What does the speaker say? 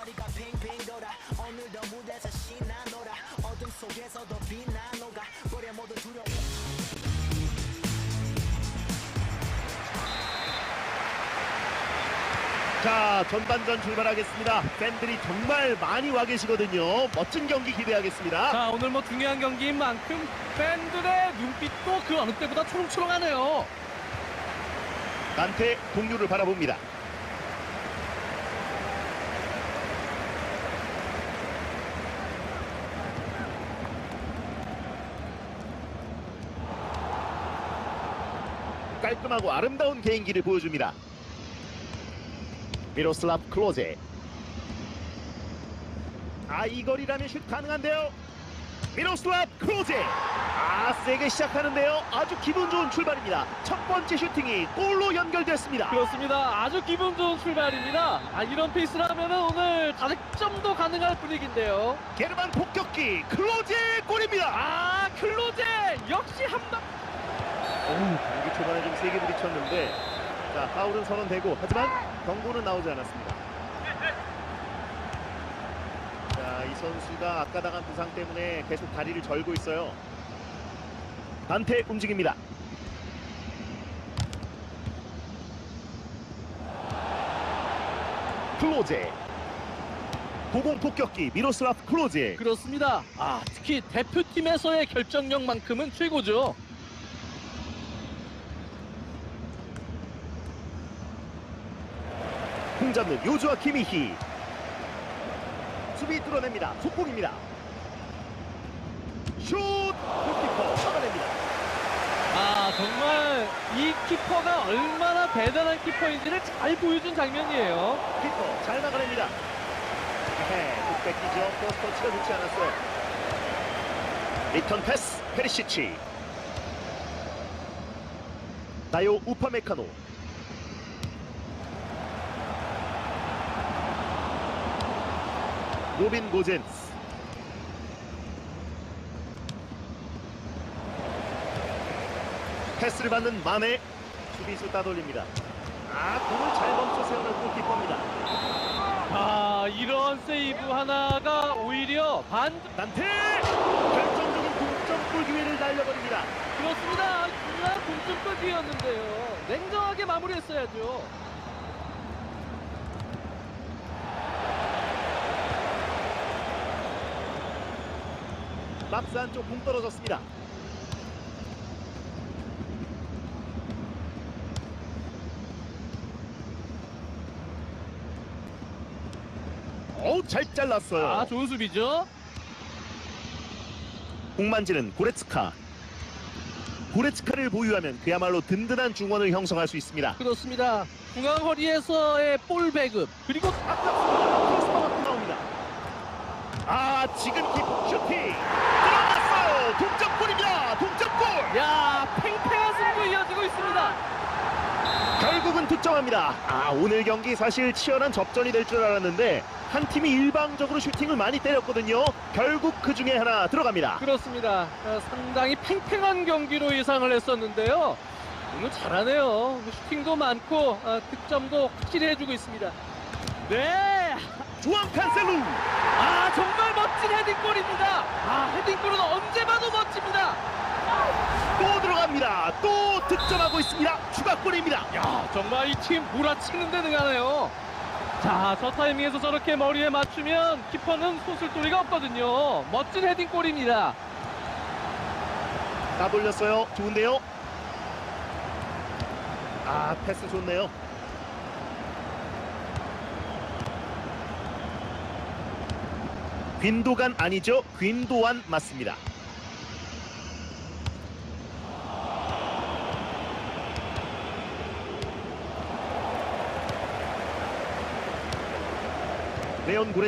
머리가 빙빙 돌아 오늘도 무대에서 신나노라 어둠 속에서도 빛나 녹아 버려 모두 두려워 자 전반전 출발하겠습니다. 팬들이 정말 많이 와 계시거든요. 멋진 경기 기대하겠습니다. 자 오늘 뭐 중요한 경기인 만큼 팬들의 눈빛도 그 어느 때보다 초롱초롱하네요. 단테 동료를 바라봅니다. 깔끔하고 아름다운 개인기를 보여줍니다. 미로슬랍 클로제. 아, 이 거리라면 슛 가능한데요. 미로슬랍 클로제. 아, 세게 시작하는데요. 아주 기분 좋은 출발입니다. 첫 번째 슈팅이 골로 연결됐습니다. 그렇습니다. 아주 기분 좋은 출발입니다. 아, 이런 페이스라면 오늘 다득점도 가능할 분위기인데요. 게르만 폭격기 클로제 골입니다. 아 클로제 역시 한방 오, 경기 초반에 좀 세게 부딪혔는데 자 파울은 선언되고 하지만 경고는 나오지 않았습니다. 자 이 선수가 아까 당한 부상 때문에 계속 다리를 절고 있어요. 단테 움직입니다. 클로제 고공 폭격기 미로슬라프 클로제 그렇습니다. 아 특히 대표팀에서의 결정력만큼은 최고죠. 공 잡는 요주아 키미히 수비 뚫어냅니다. 속공입니다. 슛! 골키퍼 막아냅니다. 아 정말 이 키퍼가 얼마나 대단한 키퍼인지를 잘 보여준 장면이에요. 키퍼 잘 막아냅니다. 네, 못 뺏기죠 포스터치가 좋지 않았어요. 리턴 패스 페리시치. 나요 우파메카노 로빈 고젠스 패스를 받는 마네 수비수 따돌립니다 아 공을 잘 멈춰 세우는 골키퍼입니다 아 이런 세이브 하나가 오히려 반 단테 결정적인 동점골 기회를 날려버립니다 그렇습니다. 중요한 공중골 기회였는데요. 냉정하게 마무리했어야죠. 박스 안쪽 공 떨어졌습니다. 어우 잘 잘랐어요. 아 좋은 수비죠. 공 만지는 고레츠카. 고레츠카를 보유하면 그야말로 든든한 중원을 형성할 수 있습니다. 그렇습니다. 중앙 허리에서의 볼 배급 그리고 크로스바가 나옵니다. 아 지금 키퍼 슈팅 득점합니다. 아 오늘 경기 사실 치열한 접전이 될 줄 알았는데 한 팀이 일방적으로 슈팅을 많이 때렸거든요. 결국 그 중에 하나 들어갑니다. 그렇습니다. 아, 상당히 팽팽한 경기로 예상을 했었는데요. 오늘 잘하네요. 슈팅도 많고 아, 득점도 확실히 해주고 있습니다. 네, 주앙 칸셀루 아 정말 멋진 헤딩골입니다. 아 헤딩골은 언제 봐도 멋집니다. 또 들어갑니다. 또 득점하고 있습니다. 추가골입니다. 야 정말 이 팀 몰아치는 데 능하네요. 자, 저 타이밍에서 저렇게 머리에 맞추면 키퍼는 소슬소리가 없거든요. 멋진 헤딩골입니다. 따돌렸어요. 좋은데요. 아 패스 좋네요. 윈도간 아니죠? 윈도안 맞습니다. 고레